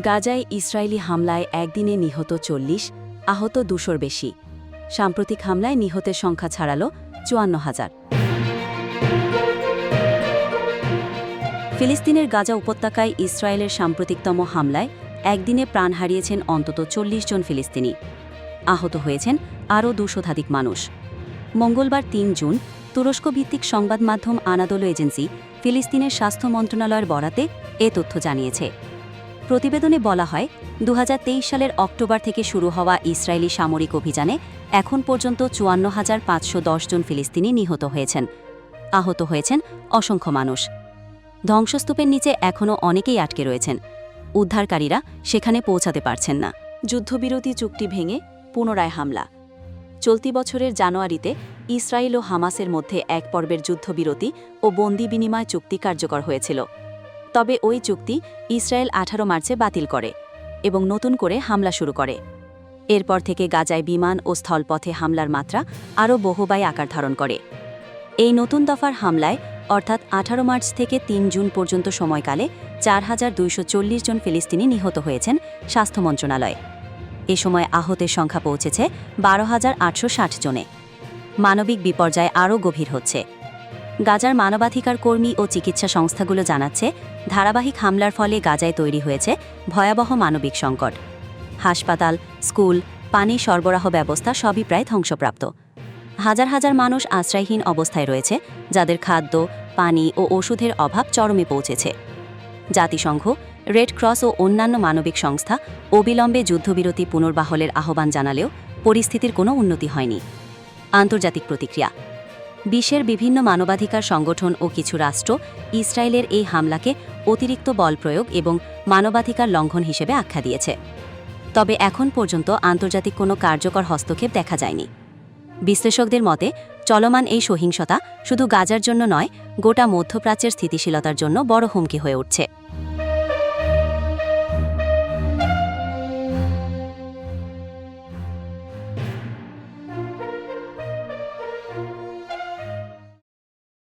গাজায় ইসরায়েলি হামলায় একদিনে নিহত চল্লিশ, আহত দুশোর বেশি। সাম্প্রতিক হামলায় নিহতের সংখ্যা ছাড়াল চুয়ান্ন হাজার। ফিলিস্তিনের গাজা উপত্যকায় ইসরায়েলের সাম্প্রতিকতম হামলায় একদিনে প্রাণ হারিয়েছেন অন্তত চল্লিশ জন ফিলিস্তিনি। আহত হয়েছেন আরও দুশোধাধিক মানুষ। মঙ্গলবার তিন জুন তুরস্ক ভিত্তিক সংবাদ মাধ্যম আনাদোলো এজেন্সি ফিলিস্তিনের স্বাস্থ্য মন্ত্রণালয়ের বরাতে এ তথ্য জানিয়েছে। প্রতিবেদনে বলা হয় দু হাজার তেইশ সালের অক্টোবর থেকে শুরু হওয়া ইসরায়েলি সামরিক অভিযানে এখন পর্যন্ত চুয়ান্ন হাজার পাঁচশো জন ফিলিস্তিনি নিহত হয়েছেন। আহত হয়েছেন অসংখ্য মানুষ। ধ্বংসস্তূপের নিচে এখনও অনেকেই আটকে রয়েছেন। উদ্ধারকারীরা সেখানে পৌঁছাতে পারছেন না। যুদ্ধবিরতি চুক্তি ভেঙে পুনরায় হামলা। চলতি বছরের জানুয়ারিতে ইসরায়েল ও হামাসের মধ্যে এক পর্বের যুদ্ধবিরতি ও বন্দি বিনিময় চুক্তি কার্যকর হয়েছিল। তবে ওই চুক্তি ইসরায়েল আঠারো মার্চে বাতিল করে এবং নতুন করে হামলা শুরু করে। এরপর থেকে গাজায় বিমান ও স্থলপথে হামলার মাত্রা আরও বহুবাই আকার ধারণ করে। এই নতুন দফার হামলায় অর্থাৎ আঠারো মার্চ থেকে তিন জুন পর্যন্ত সময়কালে চার হাজার দুইশো চল্লিশ জন ফিলিস্তিনি নিহত হয়েছেন স্বাস্থ্য মন্ত্রণালয়। এ সময় আহতের সংখ্যা পৌঁছেছে বারো হাজার আটশো জনে। মানবিক বিপর্যয় আরও গভীর হচ্ছে। গাজার মানবাধিকার কর্মী ও চিকিৎসা সংস্থাগুলো জানাচ্ছে, ধারাবাহিক হামলার ফলে গাজায় তৈরি হয়েছে ভয়াবহ মানবিক সংকট। হাসপাতাল, স্কুল, পানি সরবরাহ ব্যবস্থা সবই প্রায় ধ্বংসপ্রাপ্ত। হাজার হাজার মানুষ আশ্রয়হীন অবস্থায় রয়েছে, যাদের খাদ্য, পানি ও ওষুধের অভাব চরমে পৌঁছেছে। জাতিসংঘ, রেড ক্রস ও অন্যান্য মানবিক সংস্থা অবিলম্বে যুদ্ধবিরতি পুনর্বাহলের আহ্বান জানালেও পরিস্থিতির কোনো উন্নতি হয়নি। আন্তর্জাতিক প্রতিক্রিয়া বিশ্বের বিভিন্ন মানবাধিকার সংগঠন ও কিছু রাষ্ট্র ইসরায়েলের এই হামলাকে অতিরিক্ত বল প্রয়োগ এবং মানবাধিকার লঙ্ঘন হিসেবে আখ্যা দিয়েছে। তবে এখন পর্যন্ত আন্তর্জাতিক কোনো কার্যকর হস্তক্ষেপ দেখা যায়নি। বিশ্লেষকদের মতে, চলমান এই সহিংসতা শুধু গাজার জন্য নয়, গোটা মধ্যপ্রাচ্যের স্থিতিশীলতার জন্য বড় হুমকি হয়ে উঠছে।